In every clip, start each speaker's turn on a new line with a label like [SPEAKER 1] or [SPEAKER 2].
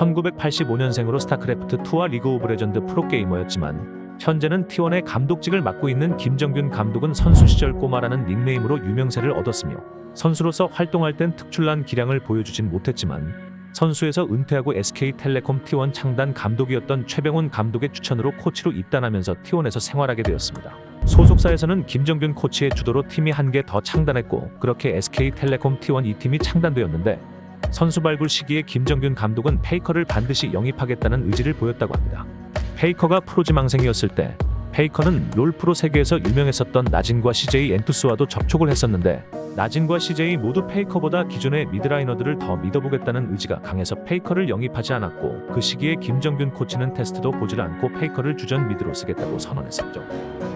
[SPEAKER 1] 1985년생으로 스타크래프트 2와 리그 오브 레전드 프로게이머였지만 현재는 T1의 감독직을 맡고 있는 김정균 감독은 선수 시절 꼬마라는 닉네임으로 유명세를 얻었으며 선수로서 활동할 땐 특출난 기량을 보여주진 못했지만 선수에서 은퇴하고 SK텔레콤 T1 창단 감독이었던 최병훈 감독의 추천으로 코치로 입단하면서 T1에서 생활하게 되었습니다. 소속사에서는 김정균 코치의 주도로 팀이 한 개 더 창단했고 그렇게 SK텔레콤 T1 이 팀이 창단되었는데 선수 발굴 시기에 김정균 감독은 페이커를 반드시 영입하겠다는 의지를 보였다고 합니다. 페이커가 프로지망생이었을 때 페이커는 롤 프로 세계에서 유명했었던 나진과 CJ 엔투스와도 접촉을 했었는데 나진과 CJ 모두 페이커보다 기존의 미드라이너들을 더 믿어보겠다는 의지가 강해서 페이커를 영입하지 않았고 그 시기에 김정균 코치는 테스트도 보질 않고 페이커를 주전 미드로 쓰겠다고 선언했었죠.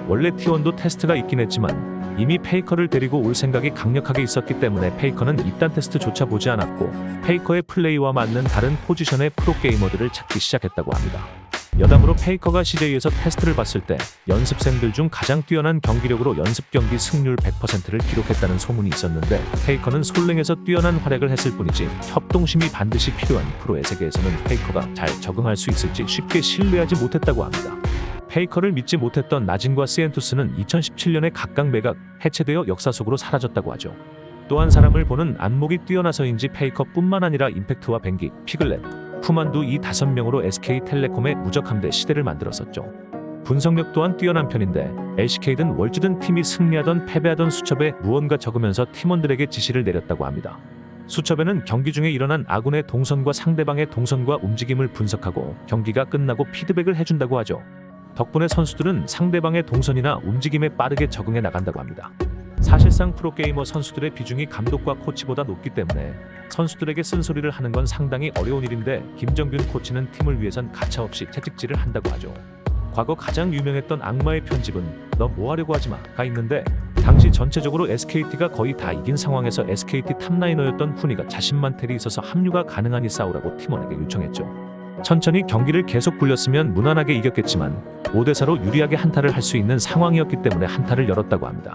[SPEAKER 1] 원래 T1도 테스트가 있긴 했지만 이미 페이커를 데리고 올 생각이 강력하게 있었기 때문에 페이커는 입단 테스트조차 보지 않았고 페이커의 플레이와 맞는 다른 포지션의 프로게이머들을 찾기 시작했다고 합니다. 여담으로 페이커가 CJ에서 테스트를 봤을 때 연습생들 중 가장 뛰어난 경기력으로 연습 경기 승률 100%를 기록했다는 소문이 있었는데 페이커는 솔랭에서 뛰어난 활약을 했을 뿐이지 협동심이 반드시 필요한 프로의 세계에서는 페이커가 잘 적응할 수 있을지 쉽게 신뢰하지 못했다고 합니다. 페이커를 믿지 못했던 나진과 시엔투스는 2017년에 각각 매각 해체되어 역사 속으로 사라졌다고 하죠. 또한 사람을 보는 안목이 뛰어나서인지 페이커뿐만 아니라 임팩트와 뱅기, 피글렛, 푸만두 이 다섯 명으로 SK텔레콤의 무적함대 시대를 만들었었죠. 분석력 또한 뛰어난 편인데 LCK든 월주든 팀이 승리하던 패배하던 수첩에 무언가 적으면서 팀원들에게 지시를 내렸다고 합니다. 수첩에는 경기 중에 일어난 아군의 동선과 상대방의 동선과 움직임을 분석하고 경기가 끝나고 피드백을 해준다고 하죠. 덕분에 선수들은 상대방의 동선이나 움직임에 빠르게 적응해 나간다고 합니다. 사실상 프로게이머 선수들의 비중이 감독과 코치보다 높기 때문에 선수들에게 쓴소리를 하는 건 상당히 어려운 일인데 김정균 코치는 팀을 위해선 가차없이 채찍질을 한다고 하죠. 과거 가장 유명했던 악마의 편집은 너 뭐 하려고 하지 마 가 있는데 당시 전체적으로 SKT가 거의 다 이긴 상황에서 SKT 탑라이너였던 훈이가 자신만 텔이 있어서 합류가 가능하니 싸우라고 팀원에게 요청했죠. 천천히 경기를 계속 굴렸으면 무난하게 이겼겠지만 5대4로 유리하게 한타를 할 수 있는 상황이었기 때문에 한타를 열었다고 합니다.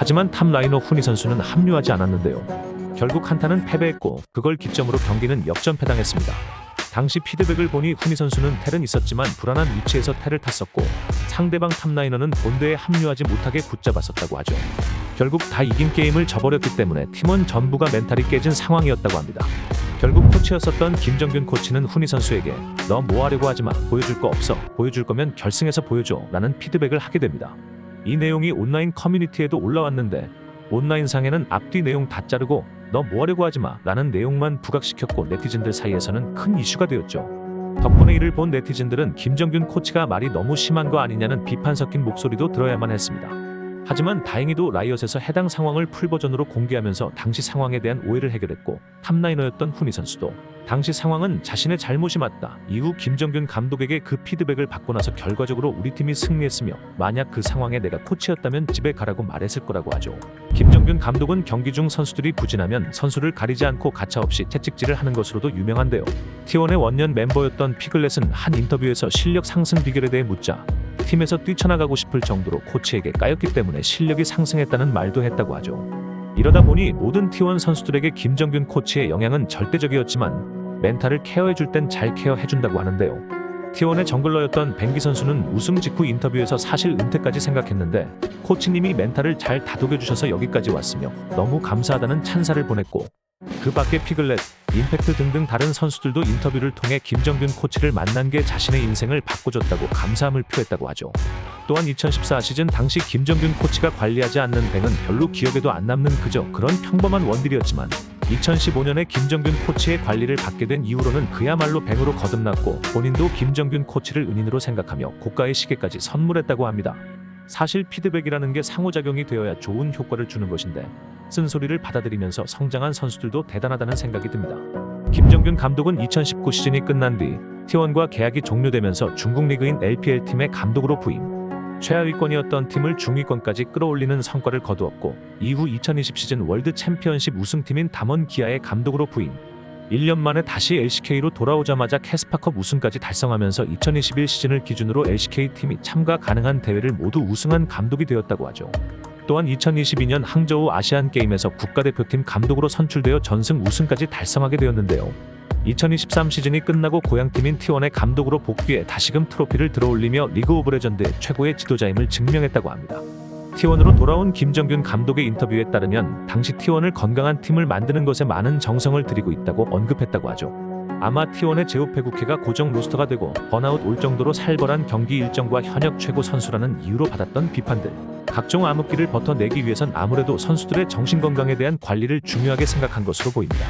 [SPEAKER 1] 하지만 탑라이너 훈이 선수는 합류하지 않았는데요. 결국 한타는 패배했고 그걸 기점으로 경기는 역전패당했습니다. 당시 피드백을 보니 훈이 선수는 텔은 있었지만 불안한 위치에서 텔을 탔었고 상대방 탑라이너는 본대에 합류하지 못하게 붙잡았었다고 하죠. 결국 다 이긴 게임을 져버렸기 때문에 팀원 전부가 멘탈이 깨진 상황이었다고 합니다. 결국 코치였었던 김정균 코치는 훈이 선수에게 너 뭐 하려고 하지 마 보여줄 거 없어 보여줄 거면 결승에서 보여줘 라는 피드백을 하게 됩니다. 이 내용이 온라인 커뮤니티에도 올라왔는데 온라인상에는 앞뒤 내용 다 자르고 너 뭐 하려고 하지 마 라는 내용만 부각시켰고 네티즌들 사이에서는 큰 이슈가 되었죠. 덕분에 이를 본 네티즌들은 김정균 코치가 말이 너무 심한 거 아니냐는 비판 섞인 목소리도 들어야만 했습니다. 하지만 다행히도 라이엇에서 해당 상황을 풀버전으로 공개하면서 당시 상황에 대한 오해를 해결했고 탑라이너였던 훈이 선수도 당시 상황은 자신의 잘못이 맞다. 이후 김정균 감독에게 그 피드백을 받고 나서 결과적으로 우리 팀이 승리했으며 만약 그 상황에 내가 코치였다면 집에 가라고 말했을 거라고 하죠. 김정균 감독은 경기 중 선수들이 부진하면 선수를 가리지 않고 가차없이 채찍질을 하는 것으로도 유명한데요. T1의 원년 멤버였던 피글렛은 한 인터뷰에서 실력 상승 비결에 대해 묻자 팀에서 뛰쳐나가고 싶을 정도로 코치에게 까였기 때문에 실력이 상승했다는 말도 했다고 하죠. 이러다 보니 모든 T1 선수들에게 김정균 코치의 영향은 절대적이었지만 멘탈을 케어해줄 땐 잘 케어해준다고 하는데요. T1의 정글러였던 뱅기 선수는 우승 직후 인터뷰에서 사실 은퇴까지 생각했는데 코치님이 멘탈을 잘 다독여주셔서 여기까지 왔으며 너무 감사하다는 찬사를 보냈고 그 밖에 피글렛, 임팩트 등등 다른 선수들도 인터뷰를 통해 김정균 코치를 만난 게 자신의 인생을 바꿔줬다고 감사함을 표했다고 하죠. 또한 2014 시즌 당시 김정균 코치가 관리하지 않는 뱅은 별로 기억에도 안 남는 그저 그런 평범한 원딜이었지만 2015년에 김정균 코치의 관리를 받게 된 이후로는 그야말로 뱅으로 거듭났고 본인도 김정균 코치를 은인으로 생각하며 고가의 시계까지 선물했다고 합니다. 사실 피드백이라는 게 상호작용이 되어야 좋은 효과를 주는 것인데 쓴소리를 받아들이면서 성장한 선수들도 대단하다는 생각이 듭니다. 김정균 감독은 2019 시즌이 끝난 뒤 T1과 계약이 종료되면서 중국 리그인 LPL 팀의 감독으로 부임. 최하위권이었던 팀을 중위권까지 끌어올리는 성과를 거두었고 이후 2020 시즌 월드 챔피언십 우승팀인 담원 기아의 감독으로 부임. 1년 만에 다시 LCK로 돌아오자마자 캐스파컵 우승까지 달성하면서 2021 시즌을 기준으로 LCK 팀이 참가 가능한 대회를 모두 우승한 감독이 되었다고 하죠. 또한 2022년 항저우 아시안 게임에서 국가대표팀 감독으로 선출되어 전승 우승까지 달성하게 되었는데요. 2023 시즌이 끝나고 고향팀인 T1의 감독으로 복귀해 다시금 트로피를 들어올리며 리그 오브 레전드의 최고의 지도자임을 증명했다고 합니다. T1으로 돌아온 김정균 감독의 인터뷰에 따르면 당시 T1을 건강한 팀을 만드는 것에 많은 정성을 들이고 있다고 언급했다고 하죠. 아마 T1의 제후패국회가 고정 로스터가 되고 번아웃 올 정도로 살벌한 경기 일정과 현역 최고 선수라는 이유로 받았던 비판들. 각종 암흑기를 버텨내기 위해선 아무래도 선수들의 정신 건강에 대한 관리를 중요하게 생각한 것으로 보입니다.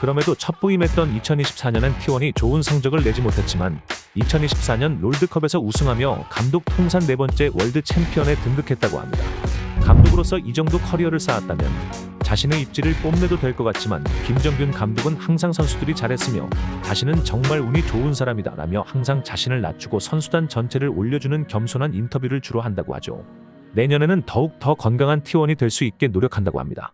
[SPEAKER 1] 그럼에도 첫 부임했던 2024년엔 T1이 좋은 성적을 내지 못했지만 2024년 롤드컵에서 우승하며 감독 통산 네 번째 월드 챔피언에 등극했다고 합니다. 감독으로서 이 정도 커리어를 쌓았다면 자신의 입지를 뽐내도 될 것 같지만 김정균 감독은 항상 선수들이 잘했으며 자신은 정말 운이 좋은 사람이다 라며 항상 자신을 낮추고 선수단 전체를 올려주는 겸손한 인터뷰를 주로 한다고 하죠. 내년에는 더욱 더 건강한 T1이 될 수 있게 노력한다고 합니다.